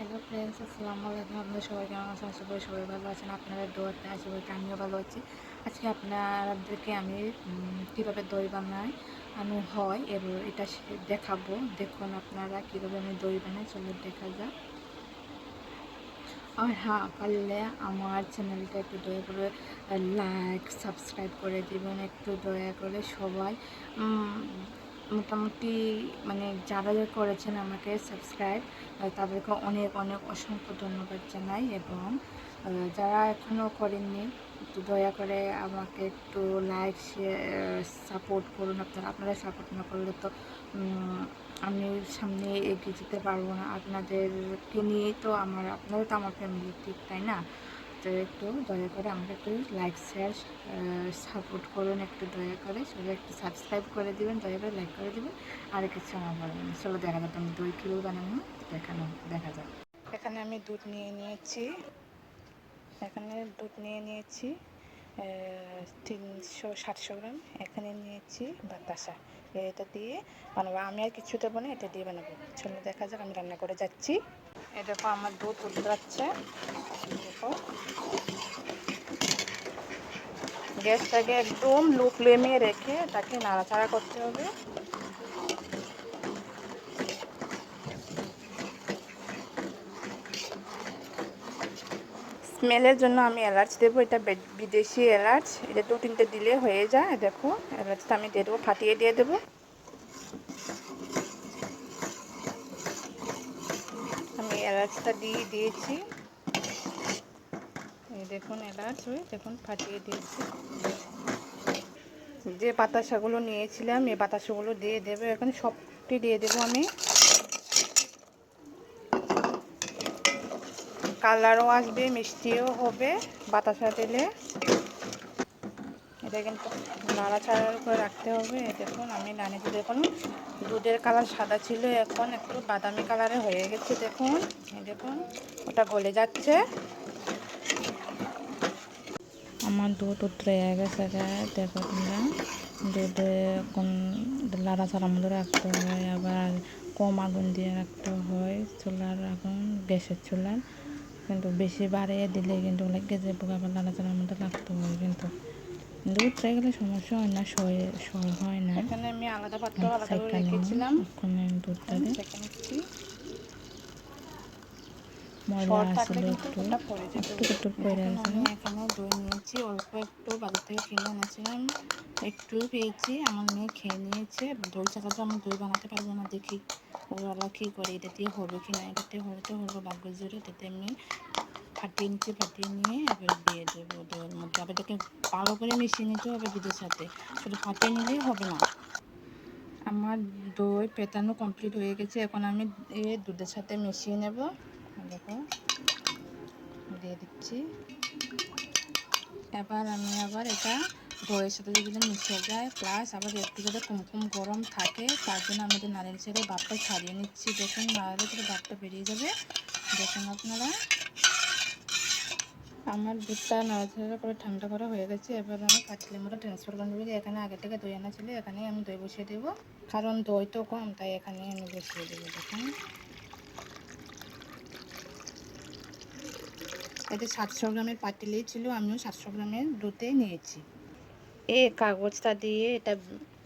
Hello friends আসসালামু আলাইকুম। আপনারা সবাই কেমন আছেন? আশা করি সবাই ভালো আছেন। আপনারা দোয়াতে আশা করি আমিও ভালো আছি। আজকে আপনাদেরকে আমি কীভাবে দই বানাই আমি হয় এবার এটা দেখাবো। দেখুন আপনারা কীভাবে আমি দই বানাই চলো দেখা যাক। আর হ্যাঁ পারলে আমার চ্যানেলটা একটু দয়া করে লাইক সাবস্ক্রাইব করে দেবেন। একটু দয়া করে সবাই মোটামুটি মানে যারা যারা করেছেন আমাকে সাবস্ক্রাইব তাদেরকে অনেক অনেক অসংখ্য ধন্যবাদ জানাই এবং যারা এখনও করেননি, একটু দয়া করে আমাকে একটু লাইক সাপোর্ট করুন। আপনারা আপনারা সাপোর্ট না করলে তো আমি সামনে এগিয়ে যেতে পারব না। আপনাদেরকে নিয়েই তো আমার আপনারা তো আমার ফ্যামিলি ঠিক তাই না? তো একটু দয়া করে আমাকে একটু লাইক শেয়ার সাপোর্ট করুন একটু দয়া করে। সবাই একটু সাবস্ক্রাইব করে দেবেন, দয়া করে লাইক করে দিবেন। আর কিছু আমার বলবেন। চলো দেখা যাক আমি দই কিলো বানানো দেখানো, দেখা যাক। এখানে আমি দুধ নিয়ে নিয়েছি। এখানে দুধ নিয়ে নিয়েছি তিনশো, সাতশো গ্রাম। এখানে নিয়েছি বাতাসা। এটা দিয়ে বানাবো। আমি আর কিছু দেবো না, এটা দিয়ে বানাবো। চলো দেখা যাক, আমি রান্না করে যাচ্ছি। এ দেখো, আমার দুধ উতরাচ্ছে দেখো। গ্যাসটাকে একদম লো ফ্লেমে রেখে তাকে নাড়াচাড়া করতে হবে। স্মেলের জন্য আমি এলাচ দেবো, এটা বিদেশি এলাচ। এটা দু তিনটে দিলে হয়ে যায়, দেখো। এলাচটা আমি দিয়ে দেবো, ফাটিয়ে দিয়ে দেবো। আমি এলাচটা দিয়ে দিয়েছি। দেখুন এলাচ হয়ে দেখুন ফাটিয়ে দিয়েছি। যে বাতাসাগুলো নিয়েছিলাম এই বাতাসাগুলো দিয়ে দেবো, এখানে সবটি দিয়ে দেবো আমি। কালারও আসবে, মিষ্টিও হবে বাতাসা দিলে। এটা কিন্তু নাড়া নাড়াচাড়ার উপরে রাখতে হবে। দেখুন, আমি নানিতে দেখুন দুধের কালার সাদা ছিল এখন, একটু বাদামি কালারে হয়ে গেছে দেখুন। দেখুন, ওটা গলে যাচ্ছে। আমার দুধ উতরে গেছে দেখো তোমরা। দুধে কোন লাড়াচাড়ার মধ্যে রাখতে হয় আবার কম আগুন দিয়ে রাখতে হয়। চুলার আগুন গ্যাসের চুলার কিন্তু বেশি বাড়িয়ে দিলে কিন্তু লেগে যাব আবার লাড়া লাড়াচাড়ার মধ্যে রাখতে হয় কিন্তু। দুধ উতরে গেলে সমস্যা হয় না সয়ে হয় না। এখানে আমি আলাদা পাত্র আলাদা করে রেখেছিলাম। ওখানে নিচ্ছি ময়লা আসলে একটু একটু একটু পরে এখন আছে আমি এখানে দই নিয়েছি অল্প একটু বাজার থেকে কিনে এনেছিলাম। একটু পেয়েছি আমার মেয়ে খেয়ে নিয়েছে। দই ছাড়া তো আমি দই বানাতে পারব না দেখি। ওরা কী করে এটা দিয়ে হবে কি না এটাতে হলে তো হলো ভাগ্য জোরে এটাতে আমি ফাটিয়ে নিচ্ছি ফাটিয়ে নিয়ে এবার দিয়ে দেবো দইয়ের মধ্যে। আবার এটাকে ভালো করে মিশিয়ে নিতে হবে দুধের সাথে। শুধু ফাটিয়ে নিলেই হবে না। আমার দই পেটানো কমপ্লিট হয়ে গেছে। এখন আমি এ দুধের সাথে মিশিয়ে নেব। দেখো। দিয়ে দিচ্ছি। এবার আমি আবার এটা দইয়ের সাথে যদি মিশে যায় প্লাস আবার একটু যাতে কুমকুম গরম থাকে, তার জন্য আমি আমাদের নারিয়েল ছেড়ে ভাতটা ছাড়িয়ে নিচ্ছি। দেখুন, নারিয়েল থেকে ভাতটা বেরিয়ে যাবে। দেখুন আপনারা। আমার দুধটা নাড়াচাড়া করে ঠান্ডা করা হয়ে গেছে। এবার আমি পাতিলের মতো ট্রান্সফার করে এখানে আগে থেকে দই আনা ছিল এখানে আমি দই বসিয়ে দেবো। কারণ দই তো কম, তাই এখানে আমি বসিয়ে দেবো। দেখুন। এটা সাতশো গ্রামের পাতিলেই ছিল, আমিও সাতশো গ্রামের দুধে নিয়েছি। এ কাগজটা দিয়ে এটা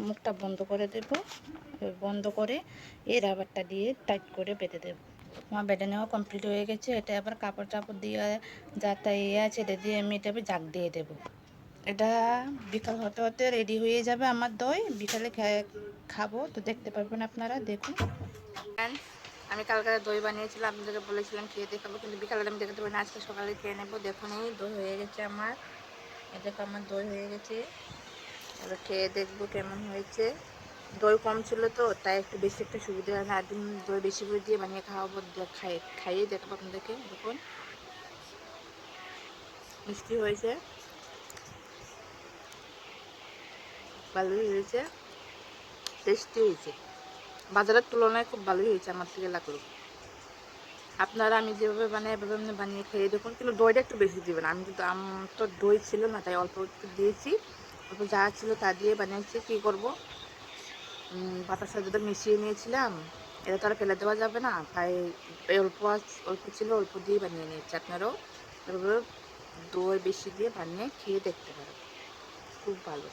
মুখটা বন্ধ করে দেব। বন্ধ করে এই রাবারটা দিয়ে টাইট করে বেঁধে দেব। আমার বেঁধে নেওয়া কমপ্লিট হয়ে গেছে। এটা আবার কাপড় টাপড় দিয়ে যাতে ইয়ে আছে এটা দিয়ে আমি এটা জাগ দিয়ে দেব। এটা বিকাল হতে হতে রেডি হয়ে যাবে আমার দই। বিকালে খাব। তো দেখতে পারবেন আপনারা, দেখুন। আমি কালকে দই বানিয়েছিলাম, আপনাদেরকে বলেছিলাম খেয়ে দেখাবো কিন্তু বিকালে আমি দেখাতে পারি না, আজকে সকালে খেয়ে নেব। দেখুন এই দই হয়ে গেছে আমার। দেখো আমার দই হয়ে গেছে। এবার খেয়ে দেখব কেমন হয়েছে। দই কম ছিল তো, তাই একটু বেশি একটা সুবিধা হয় না। একদিন দই বেশি করে দিয়ে বানিয়ে খাওয়াবো খাই, খাইয়ে দেখাবো আপনাদেরকে, দেখুন। মিষ্টি হয়েছে। ভালোই হয়েছে। টেস্টি হয়েছে। বাজারের তুলনায় খুব ভালোই হয়েছে আমার থেকে লাগল আপনারা আমি যেভাবে বানাই, এভাবে আপনি বানিয়ে খেয়ে দেখুন, কিন্তু দইটা একটু বেশি দেবেন। আমি কিন্তু আমার তো দই ছিল না, তাই অল্প একটু দিয়েছি। অল্প যা ছিল তা দিয়ে বানিয়েছি। কী করব? বাতাসা যদি মিশিয়ে নিয়েছিলাম। এটা তো আর ফেলে দেওয়া যাবে না। তাই অল্প অল্প ছিল, অল্প দিয়ে বানিয়ে নিয়েছি। আপনারাও এভাবে দই বেশি দিয়ে বানিয়ে খেয়ে দেখতে পারেন। খুব ভালো।